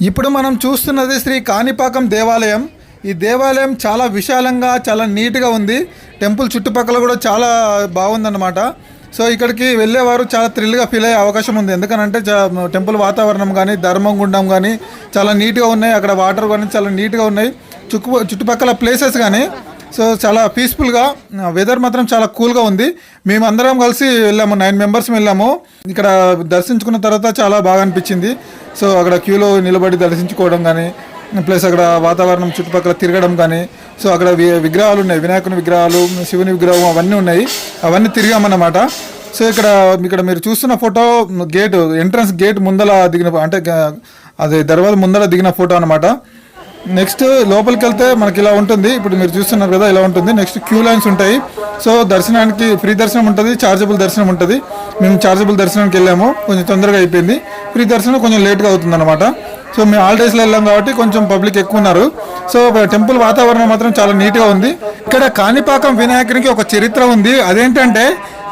ఇప్పుడు మనం చూస్తున్నది శ్రీ కాణిపాకం దేవాలయం. ఈ దేవాలయం చాలా విశాలంగా చాలా నీట్గా ఉంది. టెంపుల్ చుట్టుపక్కల కూడా చాలా బాగుందన్నమాట. సో ఇక్కడికి వెళ్ళేవారు చాలా థ్రిల్గా ఫీల్ అయ్యే అవకాశం ఉంది. ఎందుకనంటే చా- టెంపుల్ వాతావరణం కానీ ధర్మం గుండం కానీ చాలా నీట్గా ఉన్నాయి. అక్కడ వాటర్ కానీ చాలా నీట్గా ఉన్నాయి. చుట్టు చుట్టుపక్కల ప్లేసెస్ కానీ సో చాలా పీస్ఫుల్గా వెదర్ మాత్రం చాలా కూల్గా ఉంది. మేము అందరం కలిసి వెళ్ళాము నైన్ మెంబర్స్ వెళ్ళాము. ఇక్కడ దర్శించుకున్న తర్వాత చాలా బాగా అనిపించింది. సో అక్కడ క్యూలో నిలబడి దర్శించుకోవడం కానీ ప్లస్ అక్కడ వాతావరణం చుట్టుపక్కల తిరగడం కానీ సో అక్కడ వి- విగ్రహాలు ఉన్నాయి. వినాయకుని విగ్రహాలు శివుని విగ్రహం అవన్నీ ఉన్నాయి. అవన్నీ తిరిగామన్నమాట. సో ఇక్కడ ఇక్కడ మీరు చూస్తున్న ఫోటో గేట్ ఎంట్రన్స్ గేట్ ముందల దిగిన అంటే అదే అది దర్వాజ ముందర దిగిన ఫోటో అనమాట నెక్స్ట్ లోపలికి వెళ్తే మనకి ఇలా ఉంటుంది. ఇప్పుడు మీరు చూస్తున్నారు కదా ఇలా ఉంటుంది. నెక్స్ట్ క్యూ లైన్స్ ఉంటాయి. సో దర్శనానికి ఫ్రీ దర్శనం ఉంటుంది చార్జబుల్ దర్శనం ఉంటుంది. మేము చార్జబుల్ దర్శనానికి వెళ్ళాము. కొంచెం తొందరగా అయిపోయింది. ఫ్రీ దర్శనం కొంచెం లేట్గా అవుతుంది అనమాట సో మేము హాలిడేస్లో వెళ్ళాం కాబట్టి కొంచెం పబ్లిక్ ఎక్కువ ఉన్నారు. సో టెంపుల్ వాతావరణం మాత్రం చాలా నీట్గా ఉంది. ఇక్కడ కాణిపాకం వినాయకునికి ఒక చరిత్ర ఉంది. అదేంటంటే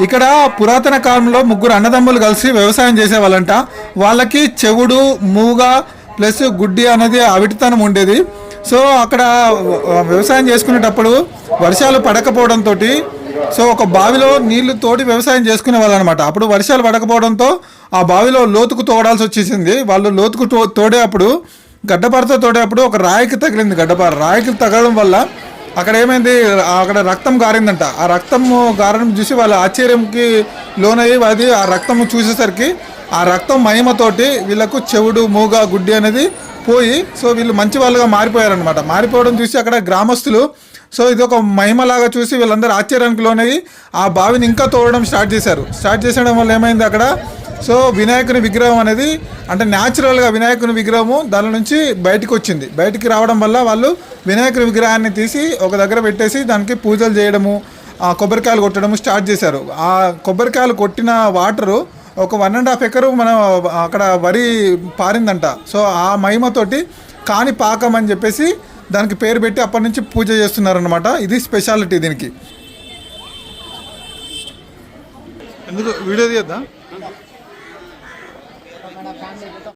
ఇక్కడ పురాతన కాలంలో ముగ్గురు అన్నదమ్ములు కలిసి వ్యవసాయం చేసేవాళ్ళంట. వాళ్ళకి చెవుడు మూగ ప్లస్ గుడ్డి అనేది అవిటితనం ఉండేది. సో అక్కడ వ్యవసాయం చేసుకునేటప్పుడు వర్షాలు పడకపోవడంతో సో ఒక బావిలో నీళ్ళు తోడి వ్యవసాయం చేసుకునే వాళ్ళు అనమాట అప్పుడు వర్షాలు పడకపోవడంతో ఆ బావిలో లోతుకు తోడాల్సి వచ్చేసింది. వాళ్ళు లోతుకు తో తోడేటప్పుడు గడ్డపారతో తోడేటప్పుడు ఒక రాయికి తగిలింది గడ్డపార. రాయికి తగలడం వల్ల అక్కడ ఏమైంది? అక్కడ రక్తం గారిందంట. ఆ రక్తం గారడం చూసి వాళ్ళ ఆశ్చర్యంకి లోనయ్యి అది ఆ రక్తం చూసేసరికి ఆ రక్తం మహిమతోటి వీళ్ళకు చెవుడు మూగ గుడ్డి అనేది పోయి సో వీళ్ళు మంచి వాళ్ళుగా మారిపోయారనమాట మారిపోవడం చూసి అక్కడ గ్రామస్తులు సో ఇది ఒక మహిమలాగా చూసి వీళ్ళందరూ ఆశ్చర్యానికి లోనయ్యి ఆ బావిని ఇంకా తోడడం స్టార్ట్ చేశారు. స్టార్ట్ చేసడం వల్ల ఏమైంది అక్కడ? సో వినాయకుని విగ్రహం అనేది అంటే న్యాచురల్గా వినాయకుని విగ్రహము దాని నుంచి బయటకు వచ్చింది. బయటికి రావడం వల్ల వాళ్ళు వినాయకుని విగ్రహాన్ని తీసి ఒక దగ్గర పెట్టేసి దానికి పూజలు చేయడము కొబ్బరికాయలు కొట్టడము స్టార్ట్ చేశారు. ఆ కొబ్బరికాయలు కొట్టిన వాటరు ఒక వన్ అండ్ హాఫ్ ఎకరు మనం అక్కడ వరి పారిందంట. సో ఆ మహిమతోటి కాని పాకం అని చెప్పేసి దానికి పేరు పెట్టి అప్పటి నుంచి పూజ చేస్తున్నారనమాట ఇది స్పెషాలిటీ దీనికి. ఎందుకు? వీడియో తీయద్దా?